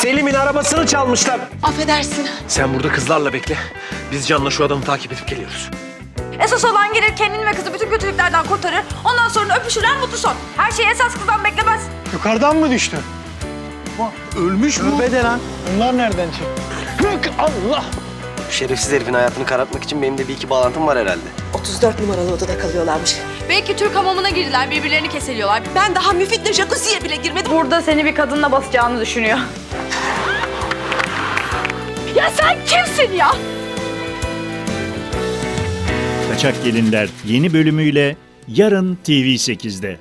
Selim'in arabasını çalmışlar. Affedersin. Sen burada kızlarla bekle. Biz Can'la şu adamı takip edip geliyoruz. Esas olan gelir kendini ve kızı bütün kötülüklerden kurtarır. Ondan sonra öpüşürler mutlu son. Her şey esas kızdan beklemez. Yukarıdan mı düştü? Ölmüş mü? Tövbe de lan. Bunlar nereden çıktı? Allah! Şerefsiz herifin hayatını karartmak için benim de bir iki bağlantım var herhalde. 34 numaralı odada kalıyorlarmış. Belki Türk hamamına girdiler, birbirlerini keseliyorlar. Ben daha Müfit'le jacuzziye bile girmedim. Burada seni bir kadınla basacağını düşünüyor. Sen kimsin ya? Kaçak Gelinler yeni bölümüyle yarın TV8'de.